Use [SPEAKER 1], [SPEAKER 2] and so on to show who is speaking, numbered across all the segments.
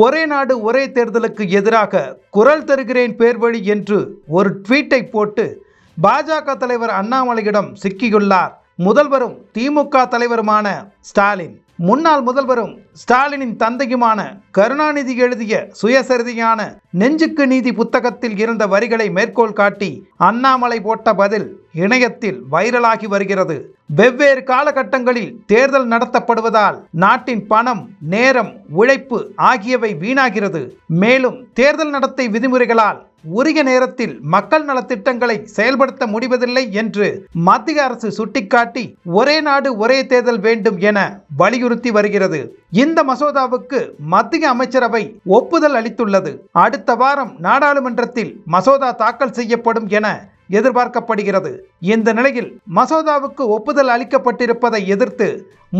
[SPEAKER 1] ஒரே நாடு ஒரே தேர்தலுக்கு எதிராக குரல் தருகிறேன் பேர்வழி என்று ஒரு ட்வீட்டை போட்டு பாஜக தலைவர் அண்ணாமலையிடம் சிக்கியுள்ளார். முதல்வரும் திமுக தலைவருமான ஸ்டாலின். முன்னாள் முதல்வரும் ஸ்டாலினின் தந்தையுமான கருணாநிதி எழுதிய சுயசரிதையான நெஞ்சுக்கு நீதி புத்தகத்தில் இருந்த வரிகளை மேற்கோள் காட்டி அண்ணாமலை போட்ட பதில் இணையத்தில் வைரலாகி வருகிறது. வெவ்வேறு காலகட்டங்களில் தேர்தல் நடத்தப்படுவதால் நாட்டின் பணம் நேரம் உழைப்பு ஆகியவை வீணாகிறது. மேலும் தேர்தல் நடத்தை விதிமுறைகளால் உரிய நேரத்தில் மக்கள் நலத்திட்டங்களை செயல்படுத்த முடிவதில்லை என்று மத்திய அரசு சுட்டிக்காட்டி ஒரே நாடு ஒரே தேர்தல் வேண்டும் என வலியுறுத்தி வருகிறது. இந்த மசோதாவுக்கு மத்திய அமைச்சரவை ஒப்புதல் அளித்துள்ளது. அடுத்த வாரம் நாடாளுமன்றத்தில் மசோதா தாக்கல் செய்யப்படும் என எதிர்பார்க்கப்படுகிறது. இந்த நிலையில் மசோதாவுக்கு ஒப்புதல் அளிக்கப்பட்டிருப்பதை எதிர்த்து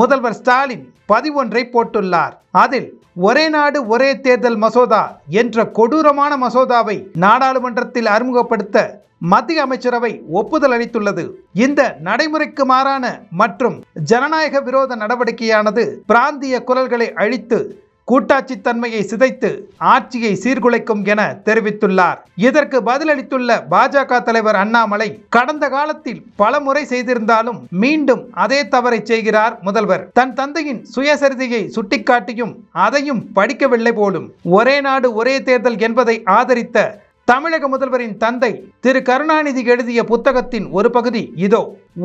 [SPEAKER 1] முதல்வர் ஸ்டாலின் பதிவொன்றை போட்டுள்ளார். அதில் ஒரே நாடு ஒரே தேர்தல் மசோதா என்ற கொடூரமான மசோதாவை நாடாளுமன்றத்தில் அறிமுகப்படுத்த மத்திய அமைச்சரவை ஒப்புதல் அளித்துள்ளது. இந்த நடைமுறைக்கு மாறான மற்றும் ஜனநாயக விரோத நடவடிக்கையானது பிராந்திய குரல்களை அழித்து கூட்டாட்சி தன்மையை சிதைத்து ஆட்சியை சீர்குலைக்கும் என தெரிவித்துள்ளார். இதற்கு பதிலளித்துள்ள பாஜக தலைவர் அண்ணாமலை கடந்த காலத்தில் பல முறை செய்திருந்தாலும் மீண்டும் அதே தவறை செய்கிறார் முதல்வர். தன் தந்தையின் சுயசரிதையை சுட்டிக்காட்டியும் அதையும் படிக்கவில்லை போலும். ஒரே நாடு ஒரே தேர்தல் என்பதை ஆதரித்த தமிழக முதல்வரின் தந்தை திரு. கருணாநிதி எழுதிய புத்தகத்தின் ஒரு பகுதி இதோ.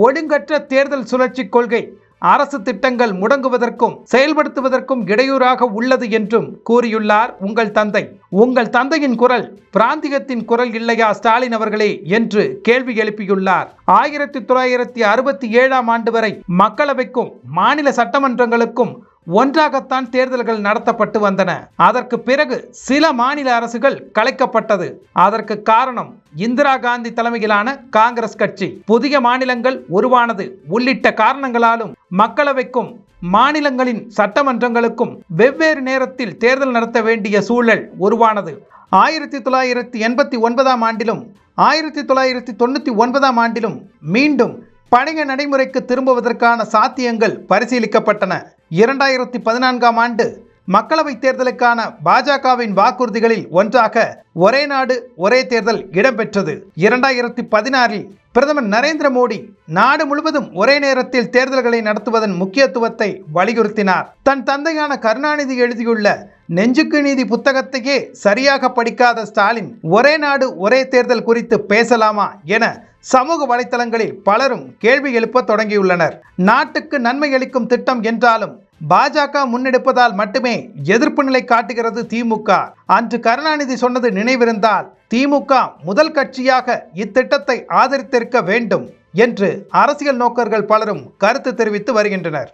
[SPEAKER 1] ஒழுங்கற்ற தேர்தல் சுழற்சி கொள்கை அரசு திட்டங்கள் முடங்குவதற்கும் செயல்படுத்துவதற்கும் இடையூறாக உள்ளது என்றும் கூறியுள்ளார் உங்கள் தந்தை. உங்கள் தந்தையின் குரல் பிராந்தியத்தின் குரல் இல்லையா ஸ்டாலின் அவர்களே என்று கேள்வி எழுப்பியுள்ளார். ஆயிரத்தி தொள்ளாயிரத்தி அறுபத்தி ஏழாம் ஆண்டு வரை மக்களவைக்கும் மாநில சட்டமன்றங்களுக்கும் ஒன்றாகத்தான் தேர்தல்கள் நடத்தப்பட்டு வந்தன. அதற்கு பிறகு சில மாநில அரசுகள் கலைக்கப்பட்டது. அதற்கு காரணம் இந்திரா காந்தி தலைமையிலான காங்கிரஸ் கட்சி. புதிய மாநிலங்கள் உருவானது உள்ளிட்ட காரணங்களாலும் மக்களவைக்கும் மாநிலங்களின் சட்டமன்றங்களுக்கும் வெவ்வேறு நேரத்தில் தேர்தல் நடத்த வேண்டிய சூழல் உருவானது. ஆயிரத்தி தொள்ளாயிரத்தி எண்பத்தி ஒன்பதாம் ஆண்டிலும் ஆயிரத்தி தொள்ளாயிரத்தி தொண்ணூற்றி ஒன்பதாம் ஆண்டிலும் மீண்டும் பழைய நடைமுறைக்கு திரும்புவதற்கான சாத்தியங்கள் பரிசீலிக்கப்பட்டன. இரண்டாயிரத்தி பதினான்காம் ஆண்டு மக்களவைத் தேர்தலுக்கான பாஜகவின் வாக்குறுதிகளில் ஒன்றாக ஒரே நாடு ஒரே தேர்தல் இடம்பெற்றது. இரண்டாயிரத்தி பதினாறில் பிரதமர் நரேந்திர மோடி நாடு முழுவதும் ஒரே நேரத்தில் தேர்தல்களை நடத்துவதன் முக்கியத்துவத்தை வலியுறுத்தினார். தன் தந்தையான கருணாநிதி எழுதியுள்ள நெஞ்சுக்கு நீதி புத்தகத்தையே சரியாக படிக்காத ஸ்டாலின் ஒரே நாடு ஒரே தேர்தல் குறித்து பேசலாமா என சமூக வலைத்தளங்களில் பலரும் கேள்வி எழுப்ப தொடங்கியுள்ளனர். நாட்டுக்கு நன்மை அளிக்கும் திட்டம் என்றாலும் பாஜக முன்னெடுப்பதால் மட்டுமே எதிர்ப்பு நிலை காட்டுகிறது திமுக. அன்று கருணாநிதி சொன்னது நினைவிருந்தால் திமுக முதல் கட்சியாக இத்திட்டத்தை ஆதரித்திருக்க வேண்டும் என்று அரசியல் நோக்கர்கள் பலரும் கருத்து தெரிவித்து வருகின்றனர்.